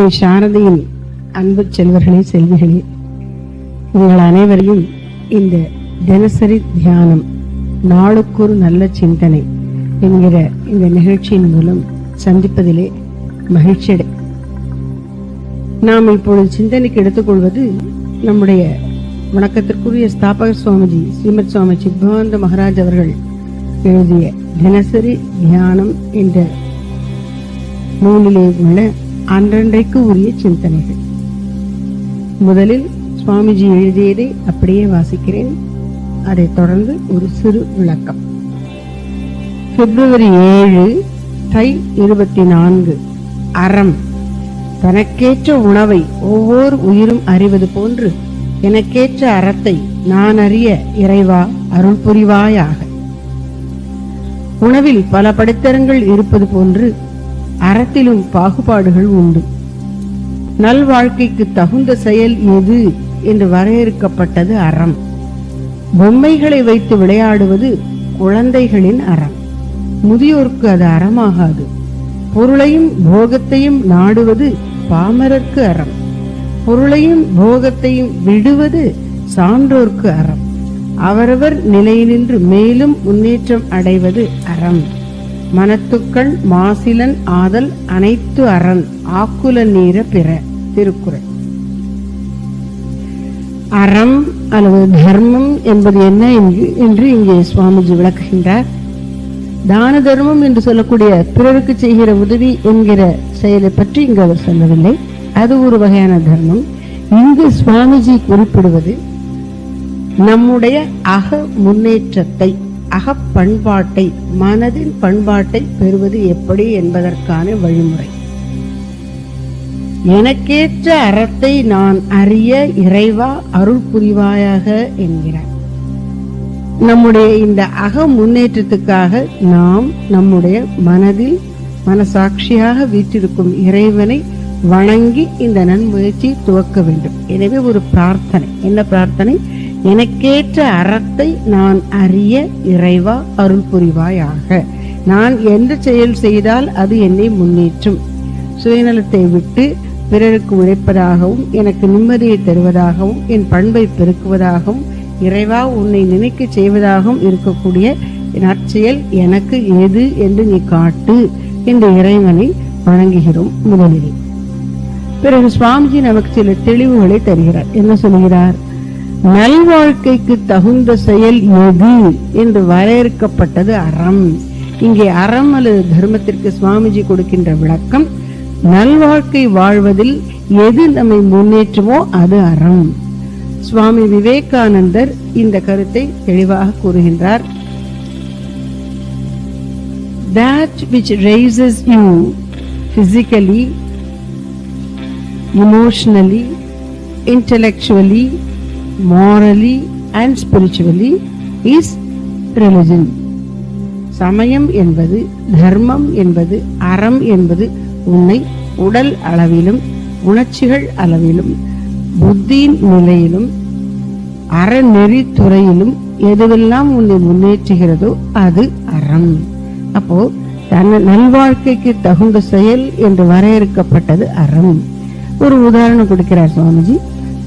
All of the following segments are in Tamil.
அன்னை சாரதியின் அன்பு செல்வர்களே செல்விகளே உங்கள் அனைவரையும் இந்த தினசரி தியானம் நாளுக்கொரு நல்ல சிந்தனை என்கிற இந்த நிகழ்ச்சியின் மூலம் சந்திப்பதிலே மகிழ்ச்சி நாம் இப்பொழுது சிந்தனைக்கு எடுத்துக்கொள்வது நம்முடைய வணக்கத்திற்குரிய ஸ்தாபக சுவாமிஜி ஸ்ரீமத் சுவாமி சித்பவந்த மகாராஜ் அவர்கள் எழுதிய தினசரி தியானம் என்ற நூலிலே உள்ள அன்றன்றைக்கு உரிய சிந்தனைகள். முதலில் சுவாமிஜி எழுதியதை அப்படியே வாசிக்கிறேன். அதைத் தொடர்ந்து ஒரு சிறு விளக்கம். பிப்ரவரி ஏழு தை இருபத்தி நான்கு அறம். தனக்கேற்ற உணவை ஒவ்வொரு உயிரும் அறிவது போன்று எனக்கேற்ற அறத்தை நான் அறிய இறைவா அருள் புரிவாயாக. உணவில் பல படித்தரங்கள் இருப்பது போன்று அறத்திலும் பாகுபாடுகள் உண்டு. நல்வாழ்க்கைக்கு தகுந்த செயல் எது என்று வரையறுக்கப்பட்டது அறம். பொம்மைகளை வைத்து விளையாடுவது குழந்தைகளின் அறம். முதியோர்க்கு அது அறமாகாது. பொருளையும் போகத்தையும் நாடுவது பாமரர்க்கு அறம். பொருளையும் போகத்தையும் விடுவது சான்றோர்க்கு அறம். அவரவர் நிலையினின்று மேலும் முன்னேற்றம் அடைவது அறம். மனத்துக்கள் மாசிலன் ஆதல் அனைத்து அரண் ஆக்குல நீர பிற திருக்குறள். அறம் அல்லது தர்மம் என்பது என்ன என்று- என்று இங்கே சுவாமிஜி விளக்குகின்றார். தான தர்மம் என்று சொல்லக்கூடிய பிறருக்கு செய்கிற உதவி என்கிற செயலை பற்றி இங்கு அவர் சொல்லவில்லை. அது ஒரு வகையான தர்மம். இங்கு சுவாமிஜி குறிப்பிடுவது நம்முடைய அக முன்னேற்றத்தை அகப்பண்பாட்டை மனதின் பண்பாட்டை பெறுவது எப்படி என்பதற்கான வழிமுறை. எனக்கேற்ற அறத்தை நான் அறிய இறைவா அருள் புரிவாயாக என்கிறார். நம்முடைய இந்த அக முன்னேற்றத்துக்காக நாம் நம்முடைய மனதில் மனசாட்சியாக வீற்றிருக்கும் இறைவனை வணங்கி இந்த நன்முயற்சி துவக்க வேண்டும். எனவே ஒரு பிரார்த்தனை. என்ன பிரார்த்தனை? எனக்கேற்ற அறத்தை நான் அறிய இறைவா அருள் புரிவாயாக. நான் எந்த செயல் செய்தால் அது என்னை முன்னேற்றும். சுயநலத்தை விட்டு பிறருக்கு உழைப்பதாகவும் எனக்கு நிம்மதியை தருவதாகவும் என் பண்பை பெருக்குவதாகவும் இறைவா உன்னை நினைக்க செய்வதாகவும் இருக்கக்கூடிய நற்செயல் எனக்கு எது என்று நீ காட்டு என்று இறைவனை வணங்குகிறோம் முதலில். பிறகு சுவாமிஜி நமக்கு சில தெளிவுகளை தருகிறார். என்ன சொல்கிறார்? நல்வாழ்க்கைக்கு தகுந்த செயல் எது என்று வரையறுக்கப்பட்டது அறம். இங்கே அறம் அல்லது தர்மத்திற்கு சுவாமிஜி கொடுக்கின்ற விளக்கம் நல்வாழ்க்கை வாழ்வதில் எது நம்மை முன்னேற்றுமோ அது அறம். சுவாமி விவேகானந்தர் இந்த கருத்தை தெளிவாக கூறுகின்றார். That which raises you physically emotionally, intellectually, morally and spiritually is religion சமயம் என்பது தர்மம் என்பது அறம் என்பது உன்னை உடல் அளவிலும் உணர்ச்சிகள் அளவிலும் புத்தியின் நிலையிலும் அறநெறி துறையிலும் எதுவெல்லாம் உன்னை முன்னேற்றுகிறதோ அது அறம். அப்போ தன் நல்வாழ்க்கைக்கு தகுந்த செயல் என்று வரையறுக்கப்பட்டது அறம். ஒரு உதாரணம் கொடுக்கிறார் சுவாமிஜி.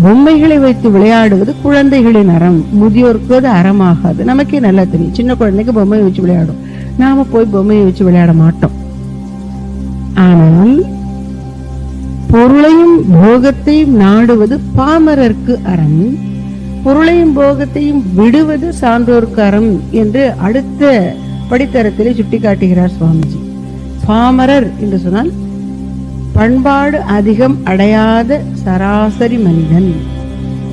பொம்மைகளை வைத்து விளையாடுவது குழந்தைகளின் அறம். முதியோருக்கு அது அறமாகாது. நமக்கே நல்லா தெரியும். சின்ன குழந்தைக்கு பொம்மையை வச்சு விளையாடும். நாம போய் பொம்மையை வச்சு விளையாட மாட்டோம். ஆனால் பொருளையும் போகத்தையும் நாடுவது பாமரர்க்கு அறம். பொருளையும் போகத்தையும் விடுவது சான்றோர்க்கு அறம் என்று அடுத்த படித்தரத்திலே சுட்டிக்காட்டுகிறார் சுவாமிஜி. பாமரர் என்று சொன்னால் பண்பாடு அதிகம் அடையாத சராசரி மனிதன்.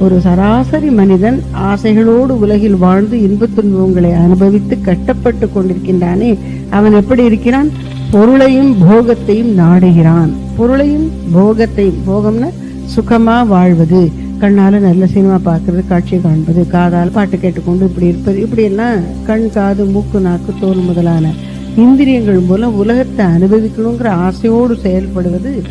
ஒரு சராசரி மனிதன் ஆசைகளோடு உலகில் வாழ்ந்து இன்பத் துன்பங்களை அனுபவித்து கட்டப்பட்டு கொண்டிருக்கின்றானே அவன் எப்படி இருக்கிறான்? பொருளையும் போகத்தையும் நாடுகிறான். பொருளையும் போகத்தையும் போகம்னா சுகமா வாழ்வது. கண்ணால நல்ல சினிமா பார்க்கறது காட்சி காண்பது காதால் பாட்டு கேட்டுக்கொண்டு இப்படி இருப்பது இப்படி எல்லாம் கண் காது மூக்கு நாக்கு தோல் முதலான இந்திரியங்கள் மூலம் உலகத்தை அனுபவிக்கணுங்கிற ஆசையோடு செயல்படுவது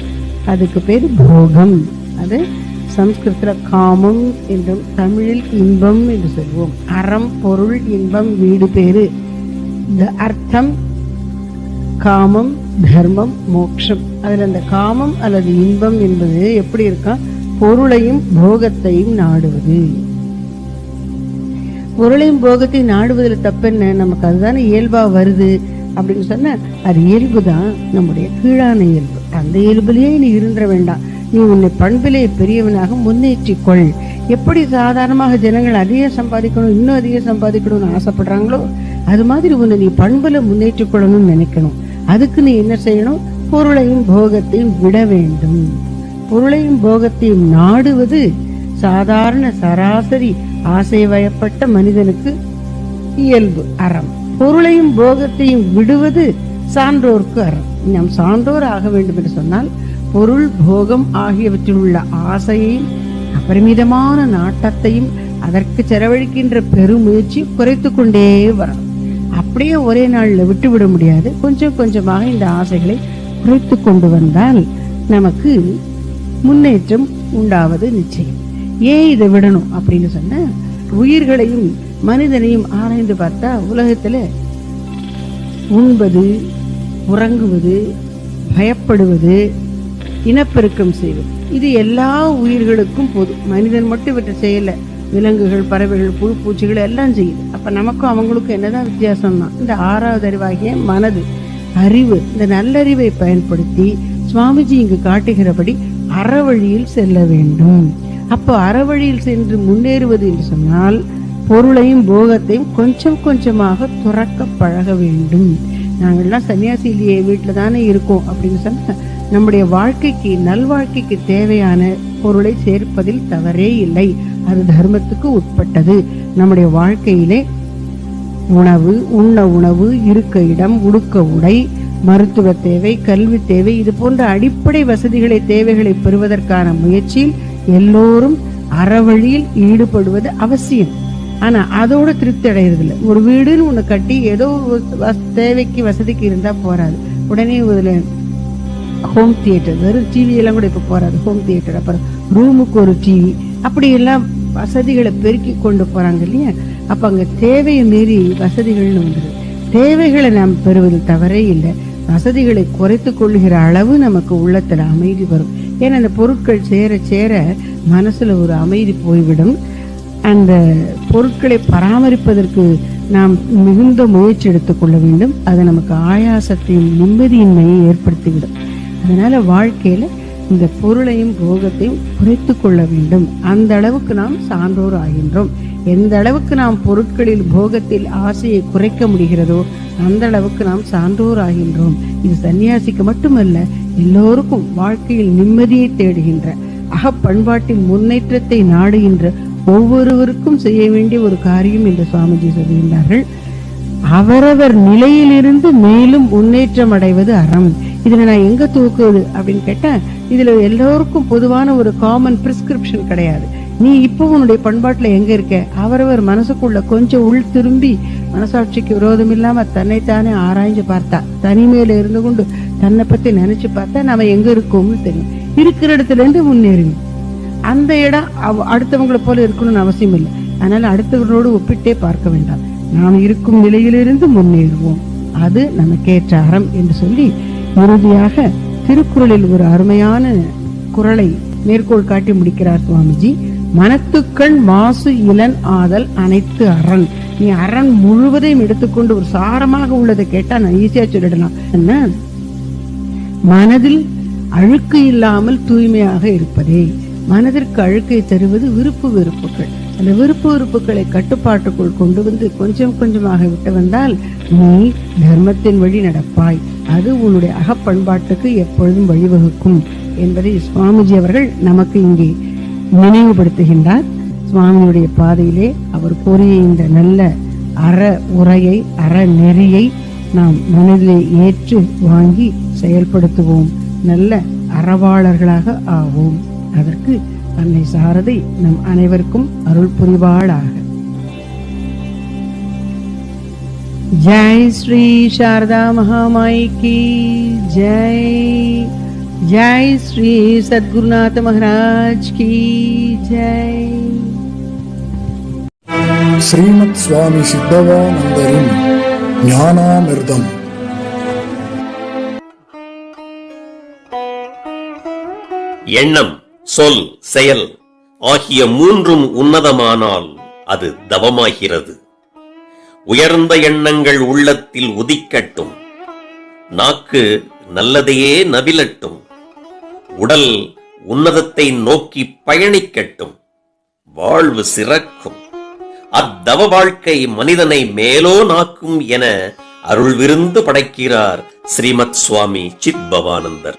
அதுக்கு பேர் போகம். அது சம்ஸ்கிருத்தில் காமம் என்றும் தமிழில் இன்பம் என்று சொல்வோம். அறம் பொருள் இன்பம் வீடு பேரு. இந்த அர்த்தம் காமம் தர்மம் மோட்சம் அதுல அந்த காமம் அல்லது இன்பம் என்பது எப்படி இருக்கா? பொருளையும் போகத்தையும் நாடுவது. பொருளையும் போகத்தையும் நாடுவதில் தப்பென்ன? நமக்கு அதுதானே இயல்பா வருது. அப்படின்னு சொன்னா அது இயல்பு தான் நம்முடைய கீழான இயல்பு. அந்த இயல்புலயே நீ இருந்துட வேண்டாம். நீ உன்னை பண்பிலே பெரியவனாக முன்னேற்றிக் கொள் எப்படி சாதாரணமாக ஜனங்கள் அதிகம் சம்பாதிக்கணும் இன்னும் அதிகம் சம்பாதிக்கணும்னு ஆசைப்படுறாங்களோ அது மாதிரி உன்னை நீ பண்புல முன்னேற்றிக் கொள்ளணும்னு நினைக்கணும். அதுக்கு நீ என்ன செய்யணும்? பொருளையும் போகத்தையும் விட வேண்டும். பொருளையும் போகத்தையும் நாடுவது சாதாரண சராசரி ஆசை வயப்பட்ட மனிதனுக்கு இயல்பு அறம். பொருளையும் போகத்தையும் விடுவது சான்றோர்க்கு அறம். நாம் சான்றோர் ஆக வேண்டும் என்று சொன்னால் பொருள் போகம் ஆகியவற்றில் உள்ள ஆசையையும் அபரிமிதமான நாட்டத்தையும் அதற்கு செலவழிக்கின்ற பெருமுயற்சி குறைத்து கொண்டே வரும். அப்படியே ஒரே நாளில் விட்டு விட முடியாது. கொஞ்சம் கொஞ்சமாக இந்த ஆசைகளை குறைத்து கொண்டு வந்தால் நமக்கு முன்னேற்றம் உண்டாவது நிச்சயம். ஏன் இதை விடணும் அப்படின்னு சொன்ன உயிர்களையும் மனிதனையும் ஆராய்ந்து பார்த்தா உலகத்துல உண்பது உறங்குவது பயப்படுவது இனப்பெருக்கம் செய்வது. இது எல்லா உயிர்களுக்கும் பொது மனிதன் மட்டும் இவற்றை செய்யல. விலங்குகள் பறவைகள் புழு பூச்சிகள் எல்லாம் செய்யுது. அப்போ நமக்கும் அவங்களுக்கும் என்னதான் வித்தியாசம்னா இந்த ஆறாவது அறிவாகிய மனது அறிவு இந்த நல்லறிவை பயன்படுத்தி சுவாமிஜி இங்கு காட்டுகிறபடி அறவழியில் செல்ல வேண்டும். அப்போ அறவழியில் சென்று முன்னேறுவது என்று சொன்னால் பொருளையும் போகத்தையும் கொஞ்சம் கொஞ்சமாக துறக்க பழக வேண்டும். நாங்கள்லாம் சன்னியாசி வீட்டில் தானே இருக்கோம் அப்படின்னு சொன்னா நம்முடைய வாழ்க்கைக்கு நல்வாழ்க்கைக்கு தேவையான பொருளை சேர்ப்பதில் தவறே இல்லை. அது தர்மத்துக்கு உட்பட்டது. நம்முடைய வாழ்க்கையிலே உணவு உண்ண உணவு இருக்க இடம் உடுக்க உடை மருத்துவ தேவை கல்வி தேவை இது போன்ற அடிப்படை வசதிகளை தேவைகளை பெறுவதற்கான முயற்சியில் எல்லோரும் அறவழியில் ஈடுபடுவது அவசியம். ஆனா அதோட திருப்தி அடைகிறது இல்லை ஒரு வீடுன்னு ஒண்ணு கட்டி ஏதோ ஒரு தேவைக்கு வசதிக்கு இருந்தா போறாது. உடனே இதுல ஹோம் தியேட்டர் வெறும் டிவி எல்லாம் கூட இப்ப போறாது. ஹோம் தியேட்டர் அப்புறம் ரூமுக்கு ஒரு டிவி அப்படி எல்லாம் வசதிகளை பெருக்கி கொண்டு போறாங்க இல்லையா? அப்ப அங்க தேவையை மீறி வசதிகள்னு வந்துடுது தேவைகளை நாம் பெறுவது தவறே இல்லை. வசதிகளை குறைத்து கொள்ளுகிற அளவு நமக்கு உள்ளத்துல அமைதி வரும். ஏன்னா அந்த பொருட்கள் சேர சேர மனசுல ஒரு அமைதி போய்விடும். அந்த பொருட்களை பராமரிப்பதற்கு நாம் மிகுந்த முயற்சி எடுத்துக்கொள்ள வேண்டும். அது நமக்கு ஆயாசத்தையும் நிம்மதியின்மையை ஏற்படுத்திவிடும். அதனால வாழ்க்கையில இந்த பொருளையும் போகத்தையும் குறைத்து கொள்ள வேண்டும். அந்த அளவுக்கு நாம் சான்றோர் ஆகின்றோம். எந்த அளவுக்கு நாம் பொருட்களில் போகத்தில் ஆசையை குறைக்க முடிகிறதோ அந்த அளவுக்கு நாம் சான்றோர் ஆகின்றோம். இது சன்னியாசிக்கு மட்டுமல்ல எல்லோருக்கும் வாழ்க்கையில் நிம்மதியை தேடுகின்ற அகப்பண்பாட்டின் முன்னேற்றத்தை நாடுகின்ற ஒவ்வொருவருக்கும் செய்ய வேண்டிய ஒரு காரியம் என்று சுவாமிஜி சொல்கின்றார்கள் அவரவர் நிலையிலிருந்து மேலும் முன்னேற்றம் அடைவது அறம். இதுல நான் எங்க தூக்குவது அப்படின்னு கேட்டா இதுல எல்லோருக்கும் பொதுவான ஒரு காமன் பிரிஸ்கிரிப்ஷன் கிடையாது. நீ இப்போ உன்னுடைய பண்பாட்டுல எங்க இருக்க? அவரவர் மனசுக்குள்ள கொஞ்சம் உள் திரும்பி மனசாட்சிக்கு விரோதம் இல்லாம தன்னைத்தானே ஆராய்ஞ்சு பார்த்தா தனிமையில இருந்து கொண்டு தன்னை பத்தி நினைச்சு பார்த்தா நாம எங்க இருக்கோம்னு தெரியும். இருக்கிற இடத்துல இருந்து முன்னேறுங்க. அந்த இடம் அடுத்தவங்களை போல இருக்கணும்னு அவசியம் இல்லை அதனால அடுத்தவர்களோடு ஒப்பிட்டே பார்க்க வேண்டாம். நாம் இருக்கும் நிலையிலிருந்து முன்னேறுவோம். அது நமக்கேற்ற அறம் என்று சொல்லி இறுதியாக திருக்குறளில் ஒரு அருமையான குரலை மேற்கோள் காட்டி முடிக்கிறார் சுவாமிஜி. மனத்துக்கண் மாசு இளன் ஆதல் அனைத்து அரண் நீ அரண் முழுவதையும் எடுத்துக்கொண்டு ஒரு சாரமாக உள்ளதை கேட்டா நான் ஈஸியா சொல்லிடலாம். என்ன? மனதில் அழுக்கு இல்லாமல் தூய்மையாக இருப்பதே. மனதிற்கு அழுக்கை தருவது விருப்பு வெறுப்புகள். அந்த விருப்பு வெறுப்புகளை கட்டுப்பாட்டுக்குள் கொண்டு வந்து கொஞ்சம் கொஞ்சமாக விட்டு வந்தால் நீ தர்மத்தின் வழி நடப்பாய். அது உன்னுடைய அகப்பண்பாட்டுக்கு எப்பொழுதும் வழிவகுக்கும் என்பதை சுவாமிஜி அவர்கள் நமக்கு இங்கே நினைவுபடுத்துகின்றார். சுவாமியுடைய பாதையிலே அவர் கூறிய இந்த நல்ல அற உரையை அற நெறியை நாம் மனதிலே ஏற்று வாங்கி செயல்படுத்துவோம். நல்ல அறவாளர்களாக ஆவோம். அதற்கு அன்னை சாரதை நம் அனைவருக்கும் அருள் புரிவாளாக. ஜெய் ஸ்ரீ சாரதா மகாமாய் கி ஜெய். ஜெய் ஸ்ரீ சத்குருநாத மகாராஜ் கி ஜெய். ஸ்ரீமத் சுவாமி சித்தவானந்தரின் ஞானாமிர்தம். எண்ணம். சொல் செயல் ஆகிய மூன்றும் உன்னதமானால் அது தவமாகிறது. உயர்ந்த எண்ணங்கள் உள்ளத்தில் உதிக்கட்டும். நாக்கு நல்லதையே நவிலட்டும். உடல் உன்னதத்தை நோக்கி பயணிக்கட்டும். வாழ்வு சிறக்கும். அத்தவ வாழ்க்கை மனிதனை மேலோ நாக்கும் என அருள் விருந்து படைக்கிறார் ஸ்ரீமத் சுவாமி சித்பவானந்தர்.